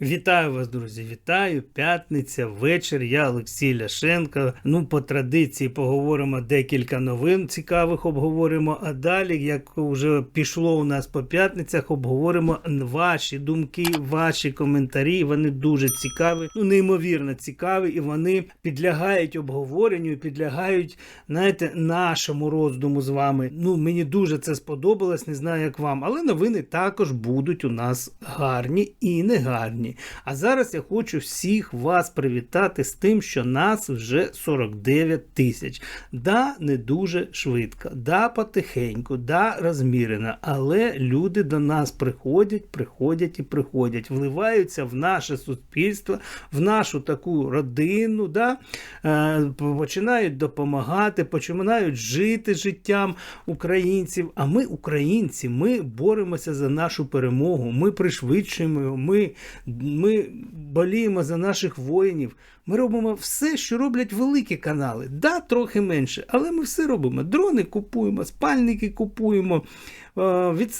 Вітаю вас, друзі! Вітаю! П'ятниця, вечір. Я Олексій Ляшенко. Ну, по традиції поговоримо декілька новин цікавих обговоримо. А далі, як вже пішло у нас по п'ятницях, обговоримо ваші думки, ваші коментарі. Вони дуже цікаві, ну неймовірно цікаві, і вони підлягають обговоренню, підлягають, знаєте, нашому роздуму з вами. Ну, мені дуже це сподобалось, не знаю, як вам, але новини також будуть у нас гарні і не гарні. А зараз я хочу всіх вас привітати з тим, що нас вже 49 тисяч. Да, не дуже швидко, да, потихеньку, да, розмірено, але люди до нас приходять, приходять і приходять, вливаються в наше суспільство, в нашу таку родину, да, е, починають допомагати, починають жити життям українців. А ми, українці, ми боремося за нашу перемогу, ми пришвидшуємо, ми ми боліємо за наших воїнів. Ми робимо все, що роблять великі канали. Да, трохи менше, але ми все робимо. Дрони купуємо, спальники купуємо, від,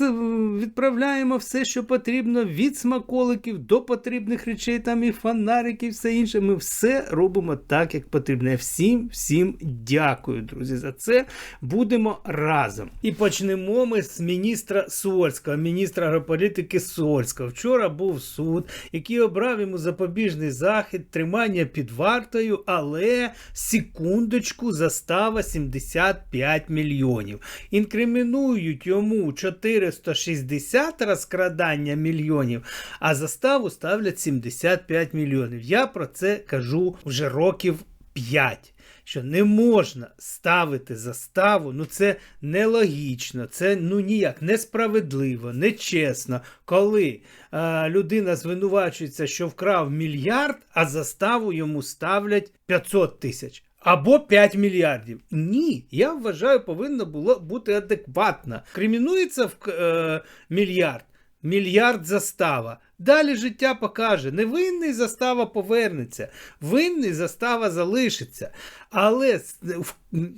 відправляємо все, що потрібно, від смаколиків до потрібних речей, там і фонарики, і все інше. Ми все робимо так, як потрібно. Всім, всім дякую, друзі, за це. Будемо разом. І почнемо ми з міністра Сольського, міністра агрополітики Сольського. Вчора був суд, який обрав йому запобіжний захід, тримання під вартою, але секундочку, застава 75 мільйонів. Інкримінують йому 460 розкрадання мільйонів, а заставу ставлять 75 мільйонів. Я про це кажу вже років 5. Що не можна ставити заставу, ну це нелогічно, це ну ніяк несправедливо, нечесно, коли е, людина звинувачується, що вкрав мільярд, а заставу йому ставлять 500 тисяч. Або 5 мільярдів. Ні, я вважаю, повинно було бути адекватно. Кримінується в е, мільярд, мільярд застава. Далі життя покаже, невинний застава повернеться, винний застава залишиться. Але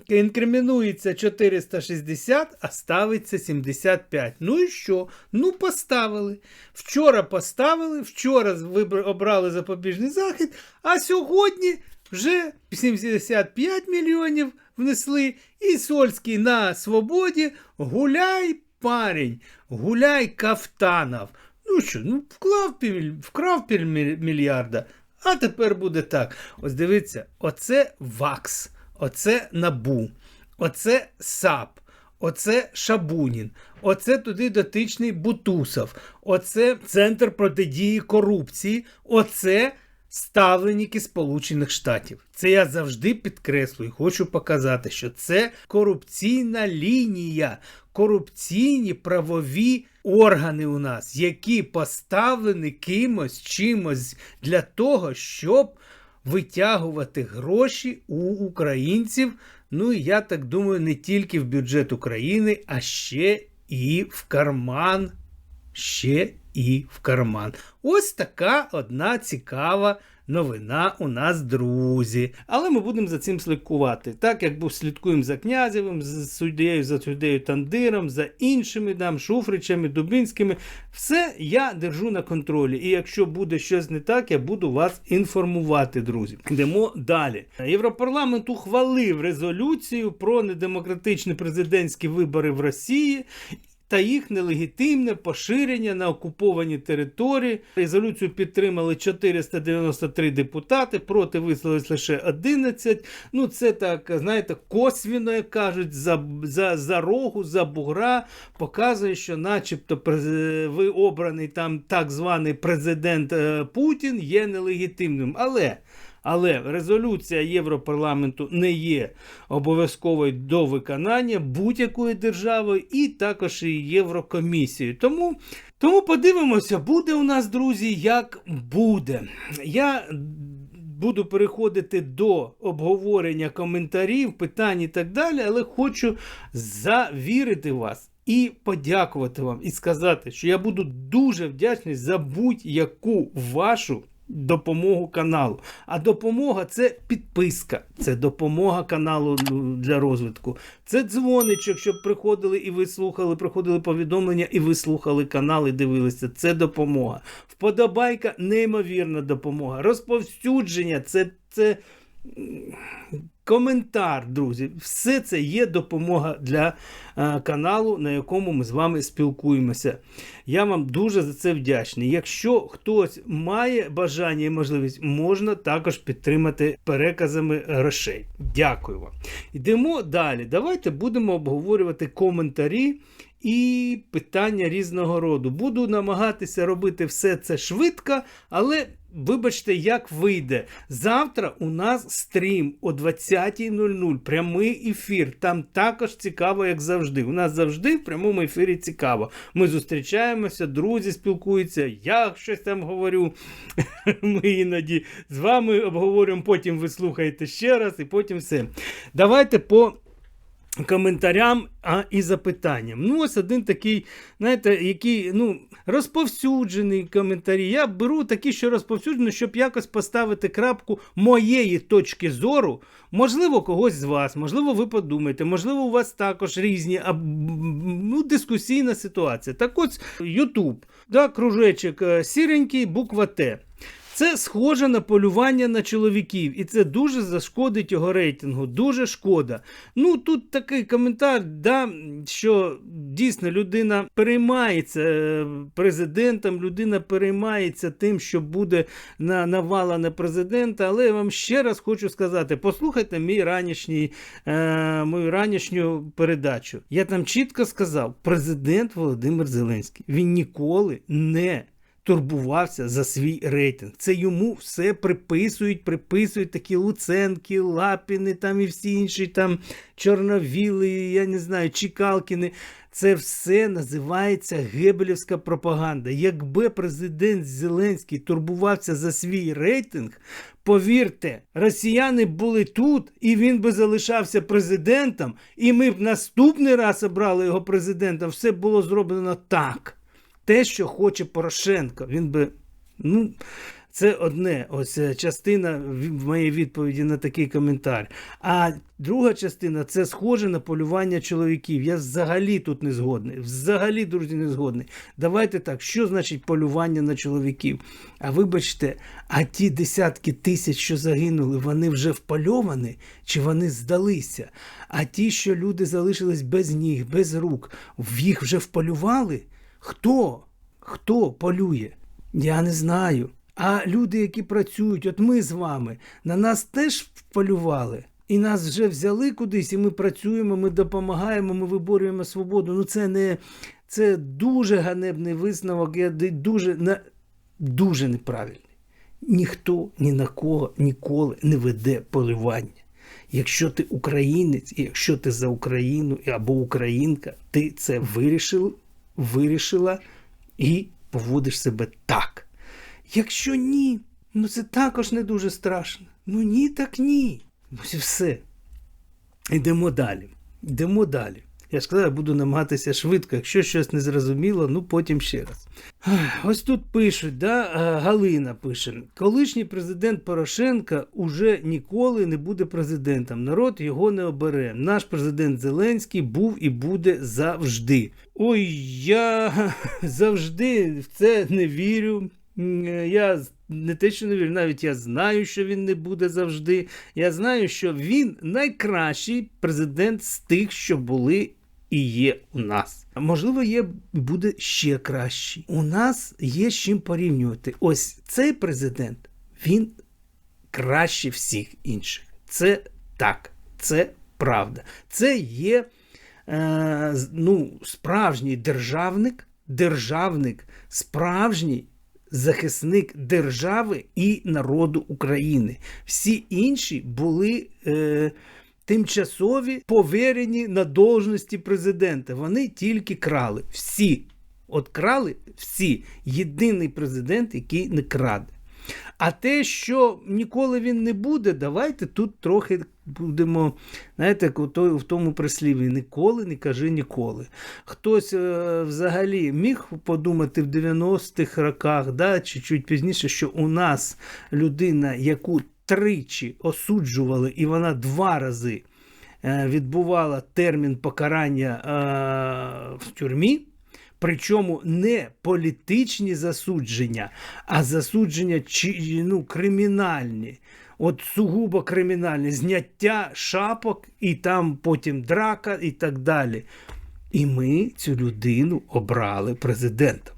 інкримінується 460, а ставиться 75. Ну і що? Ну, поставили. Вчора поставили, вчора обрали запобіжний захід, а сьогодні вже 75 мільйонів внесли. І Сольський на свободі. Гуляй, парень, гуляй кафтанов. Ну що, ну вклав вкрав мільярда, а тепер буде так. Ось дивіться, оце ВАКС, оце Набу, оце САП, оце Шабунін, оце туди дотичний Бутусов, оце Центр протидії корупції, оце ставленники Сполучених Штатів. Це я завжди підкреслюю, хочу показати, що це корупційна лінія, корупційні правові органи у нас, які поставлені кимось чимось для того, щоб витягувати гроші у українців. Ну і я так думаю, не тільки в бюджет України, а ще і в карман. Ще і в карман. Ось така одна цікава новина у нас, друзі. Але ми будемо за цим слідкувати. Так як слідкуємо за князевим, за суддєю, за суддєю Тандиром, за іншими там, Шуфричами, Дубінськими. Все я держу на контролі. І якщо буде щось не так, я буду вас інформувати, друзі. Йдемо далі. Європарламент ухвалив резолюцію про недемократичні президентські вибори в Росії та їх нелегітимне поширення на окуповані території. Резолюцію підтримали 493 депутати, проти висловилось лише 11. Ну, це так, знаєте, косвіно, як кажуть, за за, за рогу, за бугра, показує, що, начебто, ви обраний там так званий президент е, Путін є нелегітимним. Але. Але резолюція Європарламенту не є обов'язковою до виконання будь-якої держави і також і Єврокомісією. Тому тому подивимося, буде у нас, друзі, як буде. Я буду переходити до обговорення коментарів, питань і так далі, але хочу завірити вас. І подякувати вам, і сказати, що я буду дуже вдячний за будь-яку вашу допомогу каналу. А допомога це підписка, це допомога каналу ну, для розвитку. Це дзвоничок, щоб приходили і ви слухали, приходили повідомлення, і ви слухали канал і дивилися. Це допомога. Вподобайка неймовірна допомога. Розповсюдження це. це коментар, друзі. Все це є допомога для е, каналу, на якому ми з вами спілкуємося. Я вам дуже за це вдячний. Якщо хтось має бажання і можливість, можна також підтримати переказами грошей. Дякую вам. Йдемо далі. Давайте будемо обговорювати коментарі. І питання різного роду. Буду намагатися робити все це швидко, але вибачте, як вийде. Завтра у нас стрім о 20.00, прямий ефір. Там також цікаво, як завжди. У нас завжди в прямому ефірі цікаво. Ми зустрічаємося, друзі спілкуються, я щось там говорю. Ми іноді з вами обговорюємо, потім ви слухаєте ще раз, і потім все. Давайте по коментарям а і запитанням. Ну, ось один такий, знаєте, який ну, розповсюджений коментарі. Я беру такі, що розповсюджені, щоб якось поставити крапку моєї точки зору. Можливо, когось з вас, можливо, ви подумаєте, можливо, у вас також різні а, ну, дискусійна ситуація. Так ось Ютуб, да, кружечок е, сіренький, буква Т. Це схоже на полювання на чоловіків, і це дуже зашкодить його рейтингу. Дуже шкода. Ну тут такий коментар, да, що дійсно людина переймається е, президентом, людина переймається тим, що буде на навала на президента. Але я вам ще раз хочу сказати: послухайте мій ранішній, е, мою ранішню передачу. Я там чітко сказав: президент Володимир Зеленський він ніколи не турбувався за свій рейтинг. Це йому все приписують, приписують такі Луценки, Лапіни там і всі інші там Чорновіли, я не знаю, Чікалкіни. Це все називається гебелівська пропаганда. Якби президент Зеленський турбувався за свій рейтинг, повірте, росіяни були тут, і він би залишався президентом, і ми б наступний раз обрали його президентом. Все було зроблено так те, що хоче Порошенко. Він би. ну, Це одне, ось е, частина моєї відповіді на такий коментар. А друга частина це схоже на полювання чоловіків. Я взагалі тут не згодний. Взагалі, друзі, не згодний. Давайте так, що значить полювання на чоловіків? А вибачте, а ті десятки тисяч, що загинули, вони вже впальовані чи вони здалися? А ті, що люди залишились без ніг, без рук, їх вже вполювали? Хто? Хто полює? Я не знаю. А люди, які працюють, от ми з вами, на нас теж полювали. І нас вже взяли кудись, і ми працюємо, ми допомагаємо, ми виборюємо свободу. Ну це не це дуже ганебний висновок, я дуже дуже неправильний. Ніхто ні на кого ніколи не веде полювання. Якщо ти українець, і якщо ти за Україну або українка, ти це вирішив, вирішила і поводиш себе так. Якщо ні, ну це також не дуже страшно. Ну ні, так ні. Ось і все. Йдемо далі. Йдемо далі. Я ж сказав, я буду намагатися швидко, якщо щось не зрозуміло, ну потім ще раз. Ось тут пишуть, да, Галина пише: колишній президент Порошенка уже ніколи не буде президентом. Народ його не обере. Наш президент Зеленський був і буде завжди. Ой, я завжди в це не вірю. Я не те, що не вірю, навіть я знаю, що він не буде завжди. Я знаю, що він найкращий президент з тих, що були і є у нас. Можливо, є буде ще кращий. У нас є з чим порівнювати. Ось цей президент, він краще всіх інших. Це так, це правда. Це є е, ну, справжній державник, державник, справжній. Захисник держави і народу України. Всі інші були е, тимчасові поверені на должності президента. Вони тільки крали. Всі. От крали всі. Єдиний президент, який не краде. А те, що ніколи він не буде, давайте тут трохи будемо, знаєте, в тому прислів'ї ніколи не кажи ніколи. Хтось е, взагалі міг подумати в 90-х роках, да, чи чуть пізніше, що у нас людина, яку тричі осуджували, і вона два рази е, відбувала термін покарання е, в тюрмі. Причому не політичні засудження, а засудження ну, кримінальні. От сугубо кримінальні, зняття шапок, і там потім драка і так далі. І ми цю людину обрали президентом.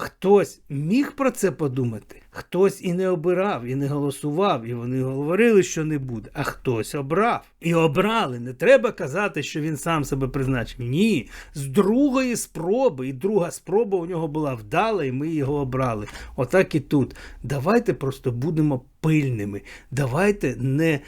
Хтось міг про це подумати, хтось і не обирав, і не голосував, і вони говорили, що не буде, а хтось обрав. І обрали. Не треба казати, що він сам себе призначив. Ні, з другої спроби, і друга спроба у нього була вдала, і ми його обрали. Отак і тут. Давайте просто будемо пильними. Давайте не е,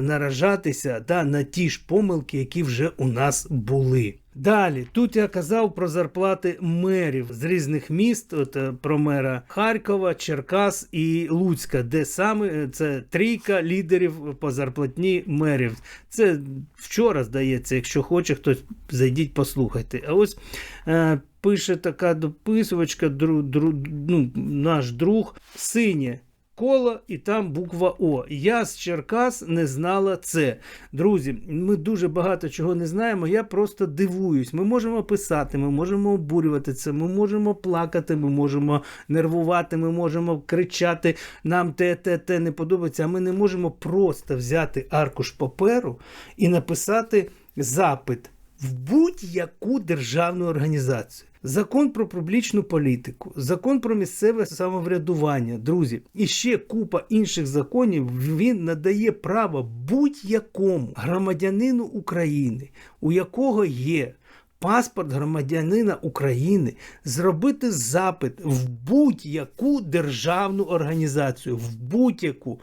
наражатися да, на ті ж помилки, які вже у нас були. Далі, тут я казав про зарплати мерів з різних міст, от е, про мера Харкова, Черкас і Луцька, де саме е, це трійка лідерів по зарплатні мерів. Це вчора здається, якщо хоче хтось, зайдіть, послухайте. А ось е, пише така дописувачка, дру, дру, ну, наш друг, синє. Коло і там буква О. Я з Черкас не знала це. Друзі, ми дуже багато чого не знаємо. Я просто дивуюсь. Ми можемо писати, ми можемо обурювати це, ми можемо плакати, ми можемо нервувати, ми можемо кричати, нам те, те, те не подобається. А ми не можемо просто взяти аркуш паперу і написати запит в будь-яку державну організацію. Закон про публічну політику, закон про місцеве самоврядування, друзі, і ще купа інших законів. Він надає право будь-якому громадянину України, у якого є паспорт громадянина України, зробити запит в будь-яку державну організацію, в будь-яку.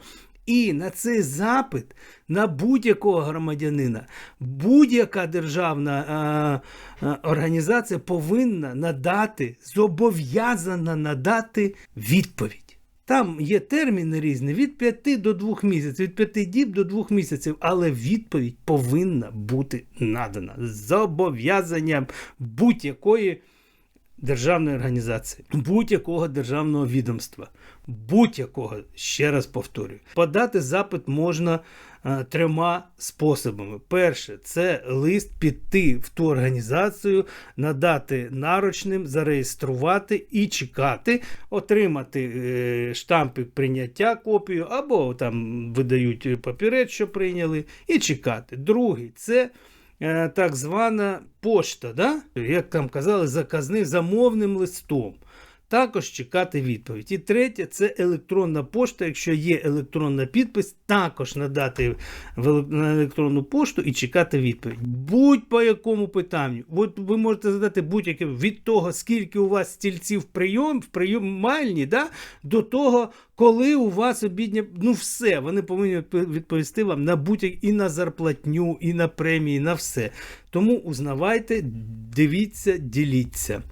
І на цей запит на будь-якого громадянина будь-яка державна е, е, організація повинна надати, зобов'язана надати відповідь. Там є терміни різні від 5 до 2 місяців, від 5 діб до 2 місяців, але відповідь повинна бути надана з зобов'язанням будь-якої державної організації, будь-якого державного відомства, будь-якого, ще раз повторюю, подати запит можна е, трьома способами. Перше, це лист піти в ту організацію, надати наручним, зареєструвати і чекати, отримати е, штампи прийняття копію, або там видають папірець, що прийняли, і чекати. Другий це так звана пошта, да? як там казали, заказним замовним листом. Також чекати відповідь. І третє це електронна пошта. Якщо є електронна підпис, також надати на електронну пошту і чекати відповідь. Будь по якому питанню. От ви можете задати будь-яке від того, скільки у вас стільців в прийом, в приймальні, да, до того, коли у вас обідня. Ну, все, вони повинні відповісти вам на будь-як і на зарплатню, і на премії, на все. Тому узнавайте, дивіться, діліться.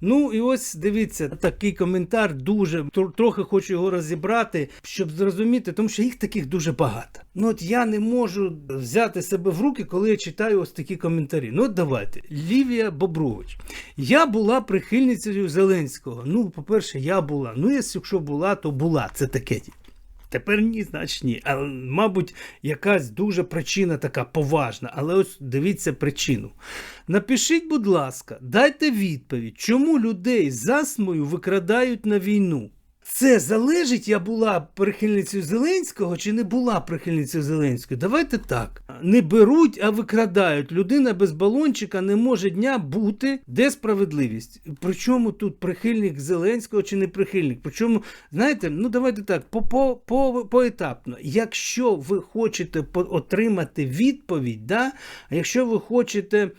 Ну і ось дивіться, такий коментар дуже трохи хочу його розібрати, щоб зрозуміти, тому що їх таких дуже багато. Ну от я не можу взяти себе в руки, коли я читаю ось такі коментарі. Ну от давайте, Лівія Бобрович. Я була прихильницею Зеленського. Ну, по-перше, я була. Ну, якщо була, то була. Це таке. Тепер ні, значить ні. А, мабуть, якась дуже причина така поважна. Але ось дивіться причину. Напишіть, будь ласка, дайте відповідь, чому людей засмою викрадають на війну. Це залежить, я була прихильницею Зеленського чи не була прихильницею Зеленського. Давайте так. Не беруть, а викрадають. Людина без балончика не може дня бути. Де справедливість? Причому тут прихильник Зеленського чи не прихильник? Причому, знаєте, ну давайте так, по, по, по, поетапно. Якщо ви хочете отримати відповідь, да? а якщо ви хочете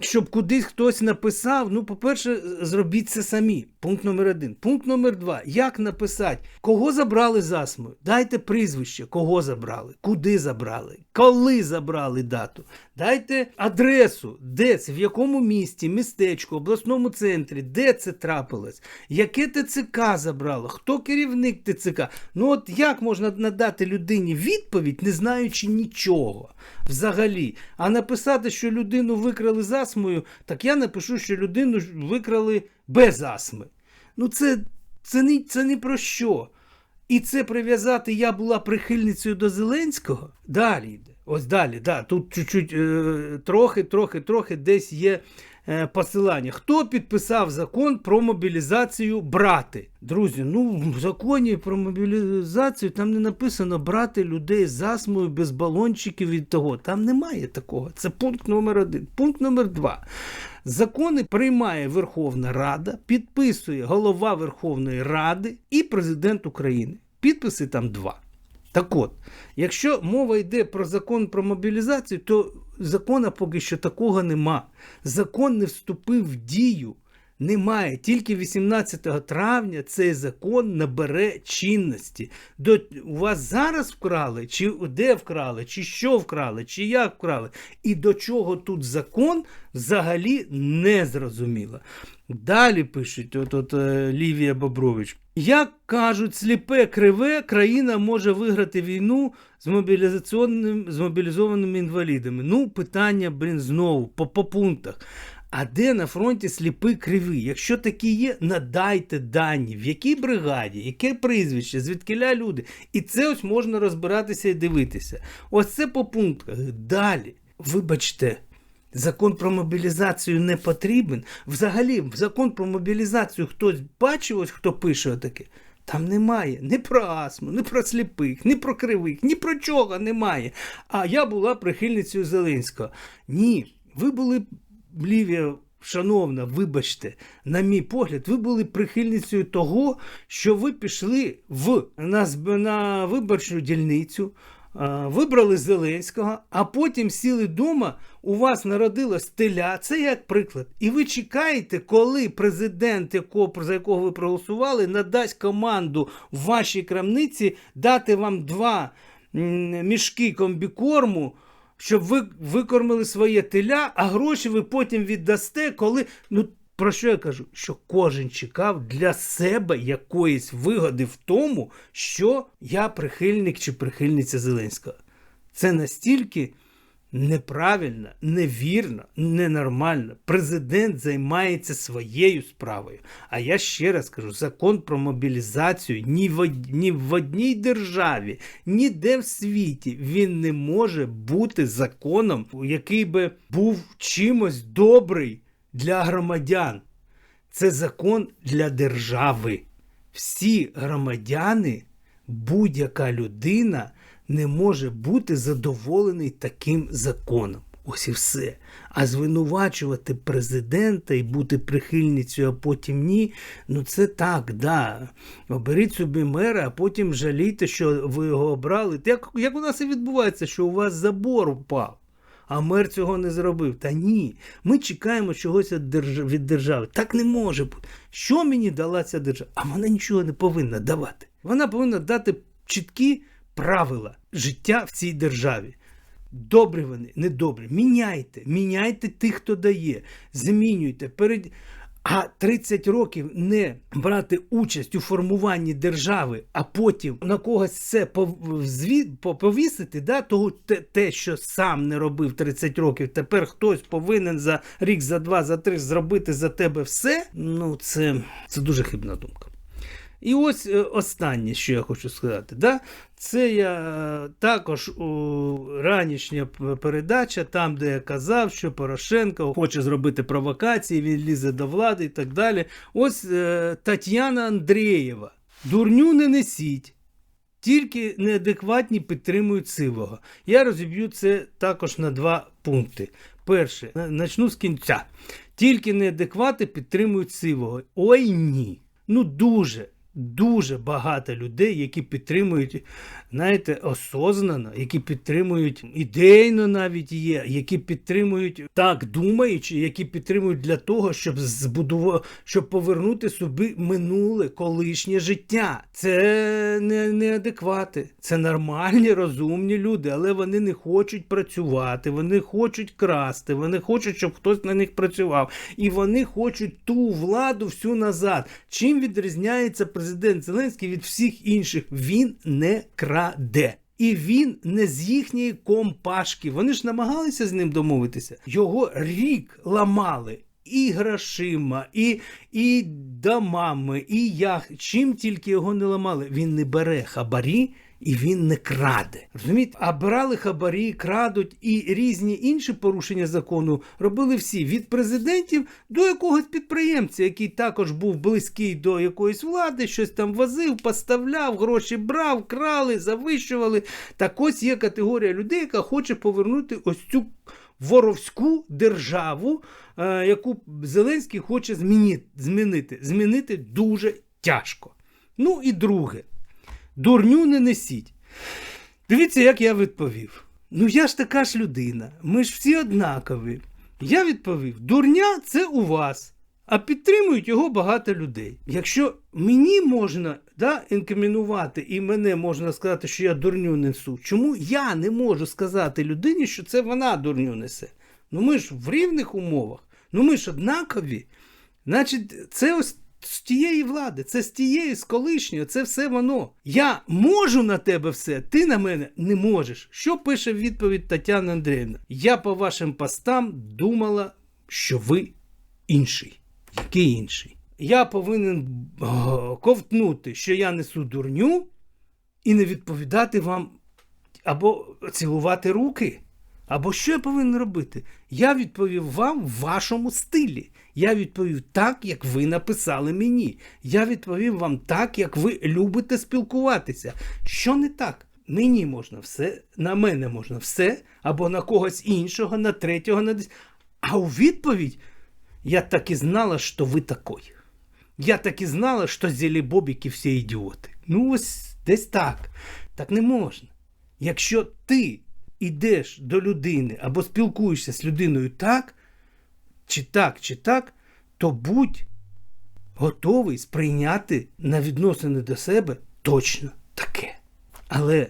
щоб кудись хтось написав, ну, по-перше, зробіть це самі. Пункт номер один. Пункт номер два. Як написати? Кого забрали засмою? Дайте прізвище, кого забрали, куди забрали, коли забрали дату. Дайте адресу, де це, в якому місті, містечку, обласному центрі, де це трапилось, яке ТЦК забрало, хто керівник ТЦК. Ну от як можна надати людині відповідь, не знаючи нічого взагалі. А написати, що людину викрали з астмою, так я напишу, що людину викрали без астми. Ну це, це, не, це не про що. І це прив'язати я була прихильницею до Зеленського. Далі йде. Ось далі, да, тут чуть-чуть е, трохи, трохи, трохи десь є посилання. Хто підписав закон про мобілізацію брати? Друзі, ну в законі про мобілізацію там не написано брати людей з астмою без балончиків від того. Там немає такого. Це пункт номер один. Пункт номер два. Закони приймає Верховна Рада, підписує голова Верховної Ради і президент України. Підписи там два. Так от, якщо мова йде про закон про мобілізацію, то закона поки що такого нема. Закон не вступив в дію. Немає. Тільки 18 травня цей закон набере чинності. До, у вас зараз вкрали, чи де вкрали, чи що вкрали, чи як вкрали. І до чого тут закон взагалі не зрозуміло. Далі пишуть от, от, е, Лівія Бобрович. Як кажуть, сліпе криве, країна може виграти війну з, мобілізаційним, з мобілізованими інвалідами. Ну, питання, блін, знову по, по пунктах. А де на фронті сліпі криві? Якщо такі є, надайте дані, в якій бригаді, яке прізвище, звідкиля люди. І це ось можна розбиратися і дивитися. Ось це по пунктах. Далі, вибачте. Закон про мобілізацію не потрібен. Взагалі, закон про мобілізацію хтось бачив, ось хто пише таке. Там немає ні про астму, ні про сліпих, ні про кривих, ні про чого немає. А я була прихильницею Зеленського. Ні, ви були Лівія, шановна, вибачте, на мій погляд, ви були прихильницею того, що ви пішли в на, на виборчу дільницю. Вибрали Зеленського, а потім сіли вдома, у вас народилась теля, це як приклад. І ви чекаєте, коли президент, якого, за якого ви проголосували, надасть команду в вашій крамниці дати вам два мішки комбікорму, щоб ви викормили своє теля, а гроші ви потім віддасте, коли. Ну, про що я кажу? Що кожен чекав для себе якоїсь вигоди в тому, що я прихильник чи прихильниця Зеленського. Це настільки неправильно, невірно, ненормально. Президент займається своєю справою. А я ще раз кажу: закон про мобілізацію ні в, ні в одній державі, ніде в світі він не може бути законом, який би був чимось добрий для громадян. Це закон для держави. Всі громадяни, будь-яка людина не може бути задоволений таким законом. Ось і все. А звинувачувати президента і бути прихильницею, а потім ні. Ну це так, да. Оберіть собі мера, а потім жалійте, що ви його обрали. Як, як у нас і відбувається, що у вас забор впав. А мер цього не зробив. Та ні. Ми чекаємо чогось від держави. Так не може бути. Що мені дала ця держава? А вона нічого не повинна давати. Вона повинна дати чіткі правила життя в цій державі. Добрі вони, недобрі. Міняйте, міняйте тих, хто дає. Змінюйте. Перед... А 30 років не брати участь у формуванні держави, а потім на когось це повісити, да, того те, те, що сам не робив 30 років, тепер хтось повинен за рік, за два, за три зробити за тебе все. Ну, це, це дуже хибна думка. І ось е, останнє, що я хочу сказати. Да? Це я е, також у ранішня передача, там, де я казав, що Порошенко хоче зробити провокації, він лізе до влади і так далі. Ось е, Тетяна Андрієва. Дурню не несіть. Тільки неадекватні підтримують сивого. Я розіб'ю це також на два пункти. Перше, начну з кінця. Тільки неадеквати підтримують сивого. Ой ні. Ну дуже. Дуже багато людей, які підтримують, знаєте, осознано, які підтримують ідейно навіть є, які підтримують так думаючи, які підтримують для того, щоб збудувати, щоб повернути собі минуле колишнє життя. Це не, неадеквати, це нормальні, розумні люди, але вони не хочуть працювати, вони хочуть красти, вони хочуть, щоб хтось на них працював, і вони хочуть ту владу всю назад. Чим відрізняється президент Зеленський від всіх інших? Він не краде. І він не з їхньої компашки. Вони ж намагалися з ним домовитися. Його рік ламали. І грошима, і, і домами, і ях. Чим тільки його не ламали. Він не бере хабарі і він не краде. Розумієте? А брали хабарі, крадуть і різні інші порушення закону робили всі від президентів до якогось підприємця, який також був близький до якоїсь влади, щось там возив, поставляв, гроші брав, крали, завищували. Так ось є категорія людей, яка хоче повернути ось цю воровську державу, е, яку Зеленський хоче змінити, змінити. Дуже тяжко. Ну і друге. Дурню не несіть. Дивіться, як я відповів. Ну я ж така ж людина, ми ж всі однакові. Я відповів: дурня це у вас, а підтримують його багато людей. Якщо мені можна да, інкримінувати і мене можна сказати, що я дурню несу, чому я не можу сказати людині, що це вона дурню несе? Ну ми ж в рівних умовах, ну ми ж однакові. Значить, це ось з тієї влади, це з тієї, з колишньої, це все воно. Я можу на тебе все, ти на мене не можеш. Що пише в відповідь Тетяна Андріївна? Я по вашим постам думала, що ви інший. Який інший? Я повинен ковтнути, що я несу дурню, і не відповідати вам або цілувати руки. Або що я повинен робити? Я відповів вам в вашому стилі. Я відповів так, як ви написали мені. Я відповів вам так, як ви любите спілкуватися. Що не так? Мені можна все, на мене можна все, або на когось іншого, на третього, на десь. А у відповідь я так і знала, що ви такой. Я так і знала, що зелі-бобіки всі ідіоти. Ну, ось десь так. Так не можна. Якщо ти йдеш до людини або спілкуєшся з людиною так, чи так, чи так, то будь готовий сприйняти на відносини до себе точно таке. Але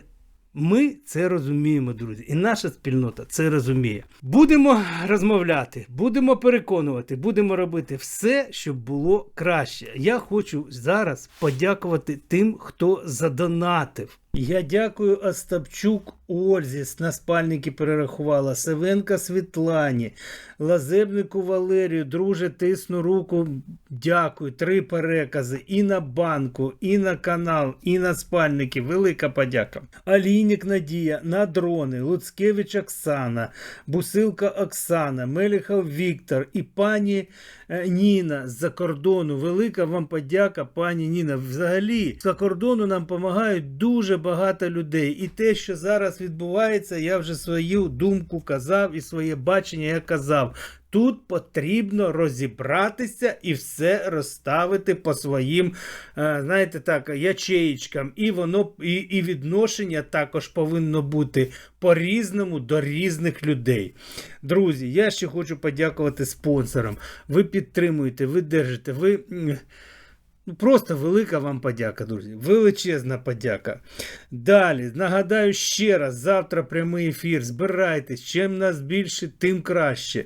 ми це розуміємо, друзі, і наша спільнота це розуміє. Будемо розмовляти, будемо переконувати, будемо робити все, щоб було краще. Я хочу зараз подякувати тим, хто задонатив. Я дякую Остапчук Ользі, на спальники перерахувала, Севенка Світлані, Лазебнику Валерію, друже, тисну руку. Дякую. Три перекази і на банку, і на канал, і на спальники. Велика подяка. Алінік Надія, на дрони, Луцкевич Оксана, Бусилка Оксана, Меліхов Віктор і пані е, Ніна з-за кордону. Велика вам подяка, пані Ніна. Взагалі, з-за кордону нам допомагають дуже багато людей. І те, що зараз відбувається, я вже свою думку казав і своє бачення я казав. Тут потрібно розібратися і все розставити по своїм, е, знаєте так, ячеїчкам. І воно і, і відношення також повинно бути по-різному до різних людей. Друзі, я ще хочу подякувати спонсорам. Ви підтримуєте, ви держите, ви. Ну, просто велика вам подяка, друзі. Величезна подяка. Далі, нагадаю ще раз: завтра прямий ефір. Збирайтесь. Чим нас більше, тим краще.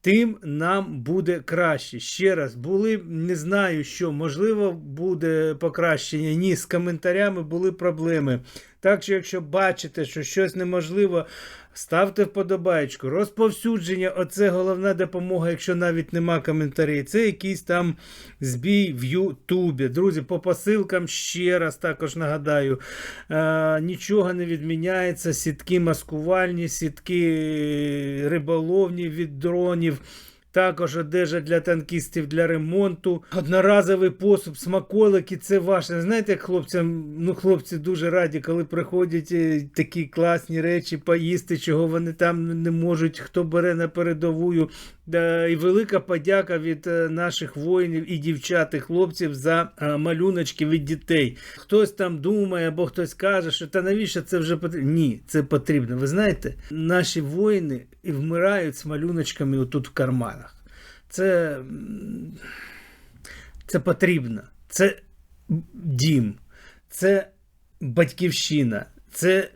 Тим нам буде краще. Ще раз, були, не знаю, що, можливо, буде покращення. Ні, з коментарями були проблеми. Так що, якщо бачите, що щось неможливо, ставте вподобайку. Розповсюдження оце головна допомога, якщо навіть нема коментарів. Це якийсь там збій в Ютубі. Друзі, по посилкам ще раз також нагадаю, е, нічого не відміняється. Сітки маскувальні, сітки риболовні від дронів. Також одежа для танкістів для ремонту, одноразовий посуд, смаколики. Це ваше. Знаєте, як хлопцям, ну хлопці дуже раді, коли приходять е, такі класні речі, поїсти, чого вони там не можуть, хто бере на передовую. І велика подяка від е, наших воїнів і дівчат, і хлопців за е, малюночки від дітей. Хтось там думає, або хтось каже, що та навіщо це вже потрібно? Ні, це потрібно. Ви знаєте, наші воїни і вмирають з малюночками отут в карманах. Це, це потрібно. Це дім, це батьківщина, це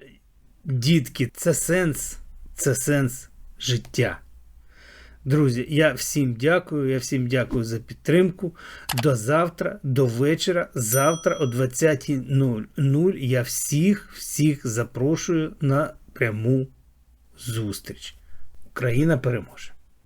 дітки, це сенс, це сенс життя. Друзі, я всім дякую. Я всім дякую за підтримку. До завтра, до вечора. Завтра о 20.00 я всіх, всіх запрошую на пряму зустріч. Україна переможе!